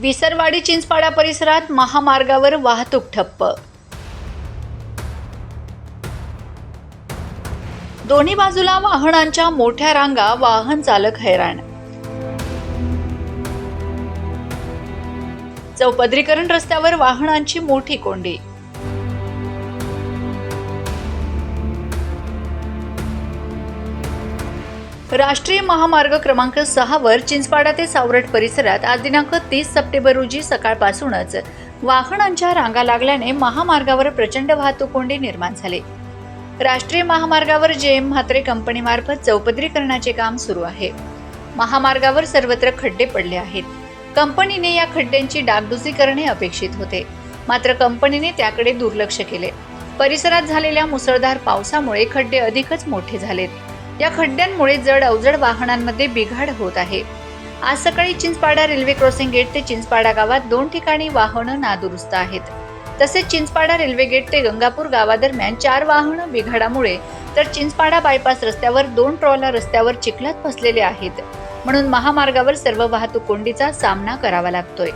विसरवाडी चिंचपाडा परिसरात महामार्गावर वाहतूक ठप्प. दोन्ही बाजूला वाहनांच्या मोठ्या रांगा वाहन चालक हैराण. चौपदरीकरण रस्त्यावर वाहनांची मोठी कोंडी. राष्ट्रीय महामार्ग क्रमांक सहावर चिंचपाडा ते सावरट परिसरात आज दिनांक तीस सप्टेंबर रोजी सकाळपासूनच वाहनांच्या रांगा लागल्याने महामार्गावर प्रचंड वाहतूक कोंडी निर्माण झाली. राष्ट्रीय महामार्गावर जे एम म्हात्रे कंपनीमार्फत चौपदरीकरणाचे काम सुरू आहे. महामार्गावर सर्वत्र खड्डे पडले आहेत. कंपनीने या खड्ड्यांची डागडुजी करणे अपेक्षित होते. मात्र कंपनीने त्याकडे दुर्लक्ष केले. परिसरात झालेल्या मुसळधार पावसामुळे खड्डे अधिकच मोठे झालेत. या खड्ड्यांमुळे जड अवजड वाहनांमध्ये बिघाड होत आहे. आज सकाळी चिंचपाडा रेल्वे क्रॉसिंग गेट ते चिंचपाडा गावात दोन ठिकाणी वाहनं नादुरुस्त आहेत. तसेच चिंचपाडा रेल्वे गेट ते गंगापूर गावादरम्यान चार वाहनं बिघाडामुळे तर चिंचपाडा बायपास रस्त्यावर दोन ट्रॉला रस्त्यावर चिखलात फसलेले आहेत. म्हणून महामार्गावर सर्व वाहतूक कोंडीचा सामना करावा लागतोय.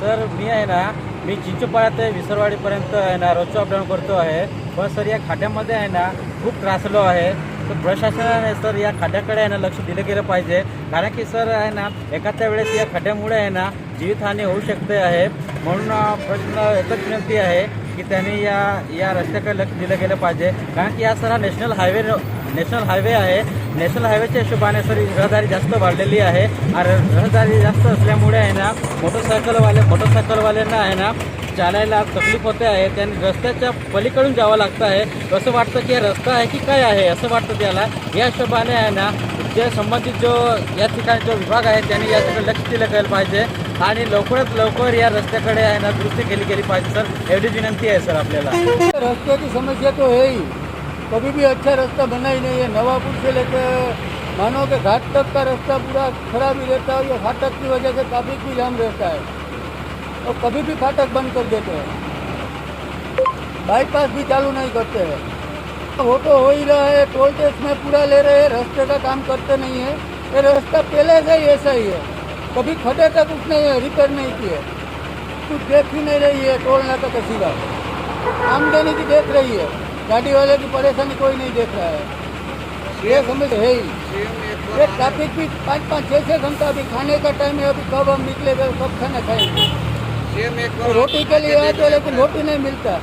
सर मी आहे ना मी चिंचोपाळा ते विसरवाडीपर्यंत आहे ना रोजचं अपडाऊन करतो आहे. पण सर या खाड्यामध्ये आहे ना खूप त्रासलो आहे. तर प्रशासनाने सर या खाड्याकडे आहे ना लक्ष दिलं गेलं पाहिजे. कारण की सर आहे ना एखाद्या वेळेस या खड्ड्यामुळे आहे ना जीवितहानी होऊ शकते आहे. म्हणून प्रश्न एकच विनंती आहे की त्यांनी या या रस्त्याकडे लक्ष दिलं गेलं पाहिजे. कारण की हा सर हा नॅशनल हायवे नॅशनल हायवे आहे. नॅशनल हायवेच्या हिशोबाने सर रहदारी जास्त वाढलेली आहे. आणि रहदारी जास्त असल्यामुळे आहे ना मोटरसायकलवाले मोटरसायकलवाल्यांना आहे ना चालायला तकलीफ होते आहे. त्यांनी रस्त्याच्या पलीकडून जावं लागतं आहे. असं वाटतं की रस्ता आहे की काय आहे असं वाटतं त्याला. या हिशोबाने आहे ना जे संबंधित जो या ठिकाणी जो विभाग आहे त्यांनी याच्याकडे लक्ष दिलं गेलं पाहिजे. आणि लवकरात लवकर या रस्त्याकडे आहे ना दुरुस्ती केली गेली पाहिजे सर. एवढी विनंती आहे सर आपल्याला. रस्त्याची समस्या तो है ही. कभी भी अच्छा रास्ता बना ही नहीं है। नवापुर से लेकर मानो के घाट तक का रास्ता पूरा खराब ही रहता है और फाटक की वजह से ट्रैफ़िक भी जाम रहता है। और कभी भी फाटक बंद कर देते हैं। बाईपास भी चालू नहीं करते हैं। वो तो हो ही रहा है टोल टैक्स में पूरा ले रहे हैं, रास्ते का काम करते नहीं है। ये रास्ता पहले से ही ऐसा ही है। कभी खड़े तक उसने रिपेयर नहीं किए। कुछ देख ही नहीं रही है टोल नाका का सीधा आमदनी की देख रही है। गाड़ी वाले की परेशानी कोई नहीं देख रहा है। ये समझ है। ही ये ट्रैफ़िक भी पाँच पाँच छः छः घंटा अभी खाने का टाइम है अभी कब हम निकलेगा कब खाना खाएँगे। तो रोटी के लिए आते हैं, लेकिन रोटी नहीं मिलता।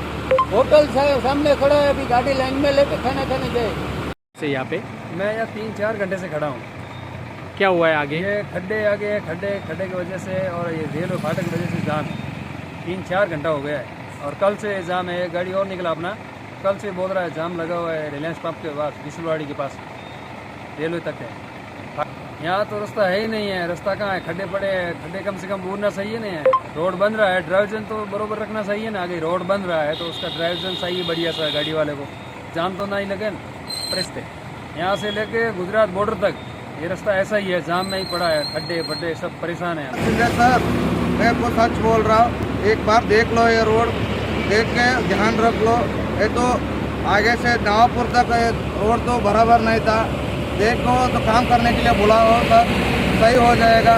होटल सामने खड़ा है अभी गाड़ी लाइन में लेके खाना खाने जाए से यहाँ पे? मैं यहाँ तीन चार घंटे से खड़ा हूँ। क्या हुआ है आगे? ये खड्डे आगे हैं, खड्डे खड्डे की वजह से और ये रेलवे फाटक की वजह से जाम। है तीन चार घंटा हो गया है। और कल से जाम है गाड़ी और निकला अपना। कल से बोल रहा है, जाम लगा हुआ है रिलायंस पंप के पास, बिसलवाड़ी के पास। रेलवे तक है। यहाँ तो रास्ता है ही नहीं है। रास्ता कहाँ है? खड्डे पड़े हैं। खड्डे कम से कम बूरना सही है नहीं है रोड बन रहा है। ड्राइवजन तो बरोबर रखना सही है ना? आगे रोड बन रहा है तो उसका ड्राइवजन सही है बढ़िया सा गाड़ी वाले को। जाम तो ना ही लगे प्रस्ते यहाँ से लेके गुजरात बॉर्डर तक। ये रास्ता ऐसा ही है, जाम में ही पड़ा है। खड्डे बड्डे सब परेशान है। सर मैं आपको सच बोल रहा हूँ, एक बार देख लो ये रोड, देख के ध्यान रख लो। ये तो आगे से नवापुर तक ये रोड तो बराबर नहीं था देखो तो काम करने के लिए बुलाओ सर सही हो जाएगा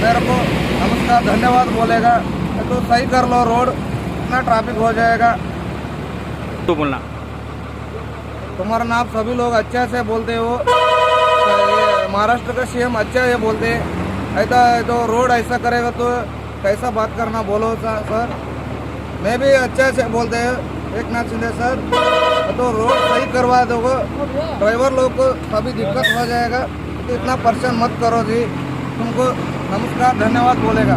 मेरे को नमस्कार धन्यवाद बोलेगा तो सही कर लो रोड इतना ट्रैफिक हो जाएगा तो बोलना तुम्हारा नाम सभी लोग अच्छा से बोलते हो महाराष्ट्र का सीएम अच्छा ये बोलते हैं ऐसा तो रोड ऐसा करेगा तो कैसा बात करना बोलो सर मैं भी अच्छा से बोलते हैं एक शिंदे सर तो रोड सही करवा दोगे। ड्राइवर लोग को कभी दिक्कत हो जाएगा। तो इतना परेशान मत करो जी। तुमको नमस्कार धन्यवाद बोलेगा।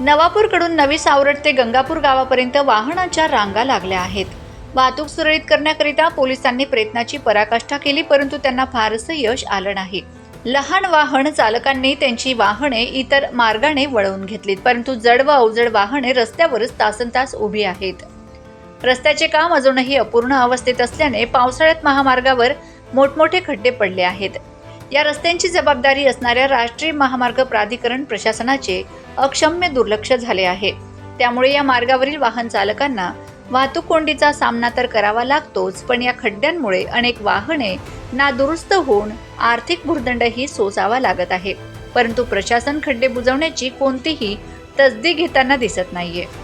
नवापूरकडून नवी सावरट ते गंगापूर गावापर्यंत वाहनांच्या रांगा लागल्या आहेत. वाहतूक सुरळीत करण्याकरिता पोलिसांनी प्रयत्नाची पराकाष्ठा केली परंतु त्यांना फारसं यश आलं नाही. लहान वाहन चालकांनी त्यांची वाहने इतर मार्गाने वळवून घेतलीत परंतु जड व अवजड वाहने रस्त्यावरच तासनतास उभी आहेत. रस्त्याचे काम अजूनही अपूर्ण अवस्थेत असल्याने पावसाळ्यात महामार्गावर मोठमोठे खड्डे पडले आहेत. या रस्त्यांची जबाबदारी असणाऱ्या राष्ट्रीय महामार्ग प्राधिकरण प्रशासनाचे अक्षम्य दुर्लक्ष झाले आहे. त्यामुळे या मार्गावरील वाहन चालकांना वाहतूक कोंडीचा सामना तर करावा लागतोच पण या खड्ड्यांमुळे अनेक वाहने नादुरुस्त होऊन आर्थिक भुर्दंडही सोसावा लागत आहे. परंतु प्रशासन खड्डे बुजवण्याची कोणतीही तसदी घेताना दिसत नाहीये.